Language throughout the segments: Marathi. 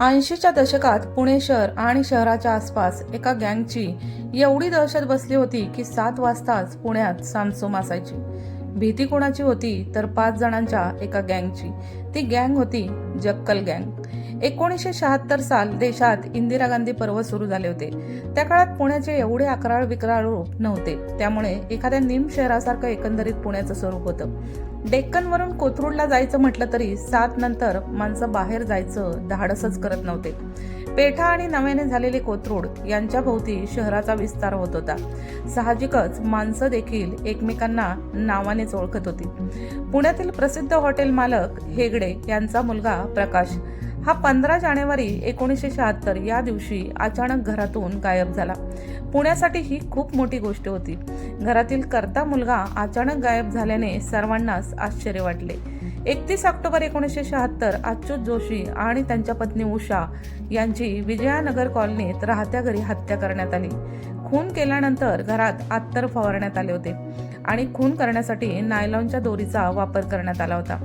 ऐंशीच्या दशकात पुणे शहर आणि शहराच्या आसपास एका गँगची एवढी दहशत बसली होती की सात वाजताच पुण्यात सामसोम असायची. भीती कोणाची होती तर पाच जणांच्या एका गँगची. ती गँग होती जक्कल गँग. एकोणीसशे शहात्तर साल देशात इंदिरा गांधी पर्व सुरू झाले होते. त्या काळात पुण्याचे एवढे अकराळ विक्राळ रूप नव्हते. त्यामुळे एखाद्या निम शहरासारखं एकंदरीत पुण्याचं स्वरूप होतं. डेक्कनवरून कोथरूडला जायचं म्हटलं तरी सात नंतर माणसं बाहेर जायचं धाडसच करत नव्हते. पेठा आणि नव्याने झालेले कोथरूड यांच्या भोवती शहराचा विस्तार होत होता. साहजिकच माणसं देखील एकमेकांना नावानेच ओळखत होती. पुण्यातील प्रसिद्ध हॉटेल मालक हेगडे यांचा मुलगा प्रकाश. हा पंधरा जानेवारी एकोणीसशे शहात्तर या दिवशी अचानक घरातून गायब झाला. पुण्यासाठी ही खूप मोठी गोष्ट होती. घरातील करता मुलगा अचानक गायब झाल्याने सर्वांनाच आश्चर्य वाटले. एकतीस ऑक्टोबर एकोणीसशे शहात्तर अच्युत जोशी आणि त्यांच्या पत्नी उषा यांची विजयानगर कॉलनीत राहत्या घरी हत्या करण्यात आली. खून केल्यानंतर घरात आत्तर फवारण्यात आले होते आणि खून करण्यासाठी नायलॉनच्या दोरीचा वापर करण्यात आला होता.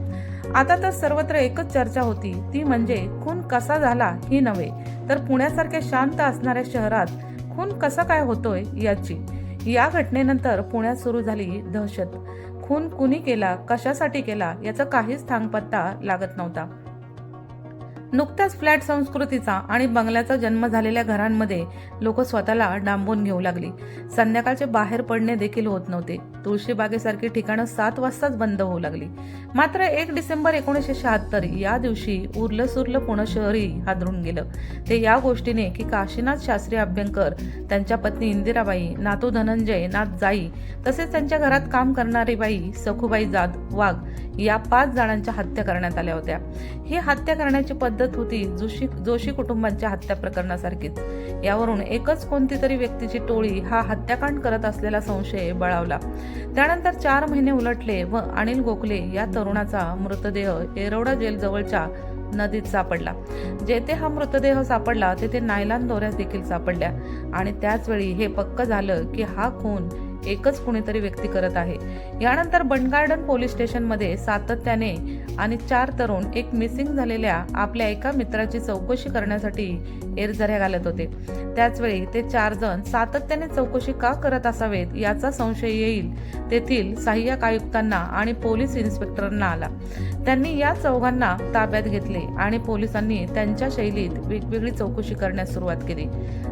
आता तर सर्वत्र एकच चर्चा होती ती म्हणजे खून कसा झाला ही नव्हे तर पुण्यासारख्या शांत असणाऱ्या शहरात खून कसा काय होतोय याची. या घटनेनंतर पुण्यात सुरू झाली दहशत. खून कुणी केला कशासाठी केला याचा काहीच थांगपत्ता लागत नव्हता. नुकत्याच फ्लॅट संस्कृतीचा आणि बंगल्याचा जन्म झालेल्या घरांमध्ये लोक स्वतःला डांबून घेऊ लागली. संध्याकाळचे बाहेर पडणे देखील होत नव्हते. तुळशीबागेसारखी ठिकाणं सात वाजताच बंद होऊ लागली. मात्र एक डिसेंबर एकोणीसशे शहात्तर या दिवशी उरलं सुरलं पुणे शहरी हादरून गेलं. ते या गोष्टीने की काशीनाथ शास्त्री अभ्यंकर त्यांच्या पत्नी इंदिराबाई नातू धनंजय नाथ जाई तसेच त्यांच्या घरात काम करणारी बाई सखुबाई जाद वाघ या पाच जणांच्या हत्या करण्यात आल्या होत्या. ही हत्या करण्याची पद्धत होती जोशी जोशी कुटुंबांच्या हत्या प्रकरणासारखीच यावरून एकच कोणती तरी व्यक्तीची टोळी हा हत्याकांड करत असलेला संशय बळावला. त्यानंतर चार महिने उलटले व अनिल गोखले या तरुणाचा मृतदेह येरवडा जेलजवळच्या नदीत सापडला. जेथे हा मृतदेह सापडला तेथे नायलान दोऱ्या देखील सापडल्या. आणि त्याचवेळी हे पक्क झालं की हा खून एकच कुणीतरी व्यक्ती करत आहे. यानंतर बंडगार्डन पोलीस स्टेशनमध्ये सातत्याने आणि चार तरुण एक मिसिंग झालेल्या आपल्या एका मित्राची चौकशी करण्यासाठी एरझऱ्या घालत होते. त्याचवेळी ते चार जण सातत्याने चौकशी का करत असावेत याचा संशय येईल तेथील सहाय्यक आयुक्तांना आणि पोलीस इन्स्पेक्टरांना आला. त्यांनी या चौघांना ताब्यात घेतले आणि पोलिसांनी त्यांच्या शैलीत वेगवेगळी चौकशी करण्यास सुरुवात केली.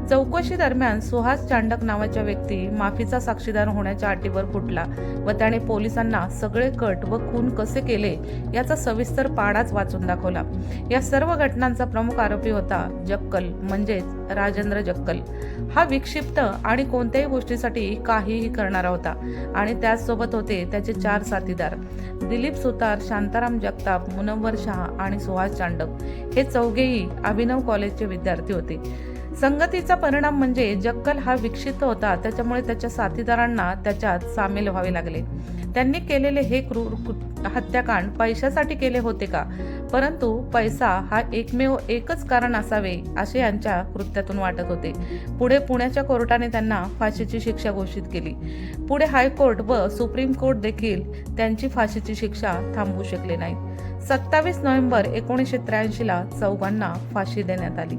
चौकशी दरम्यान सुहास चांडक नावाच्या व्यक्ती माफीचा साक्षीदार होण्याच्या अटीवर फुटला व त्याने पोलिसांना सगळे कट व खून कसे केले याचा सविस्तर पाडाच वाचून दाखवला. या सर्व घटनांचा प्रमुख आरोपी होता जक्कल म्हणजेच राजेंद्र जक्कल. हा विक्षिप्त आणि कोणत्याही गोष्टीसाठी काहीही करणारा होता आणि त्याचसोबत होते त्याचे चार साथीदार दिलीप सुतार शांताराम जगताप मुनव्वर शहा आणि सुहास चांडक हे चौघेही अभिनव कॉलेजचे विद्यार्थी होते. संगतीचा परिणाम म्हणजे जक्कल हा विक्षिप्त होता. त्याच्यामुळे त्याच्या साथीदारांना त्याच्यात सामील व्हावे लागले. त्यांनी केलेले हे क्रूर हत्याकांड पैशासाठी केले होते का? परंतु पैसा हा एकमेव एकच कारण असावे असे यांच्या कृत्यातून वाटत होते. पुढे पुण्याच्या कोर्टाने त्यांना फाशीची शिक्षा घोषित केली. पुढे हायकोर्ट व सुप्रीम कोर्ट देखील त्यांची फाशीची शिक्षा थांबवू शकले नाही सत्तावीस नोव्हेंबर एकोणीसशे त्र्याऐंशीला चौघांना फाशी देण्यात आली.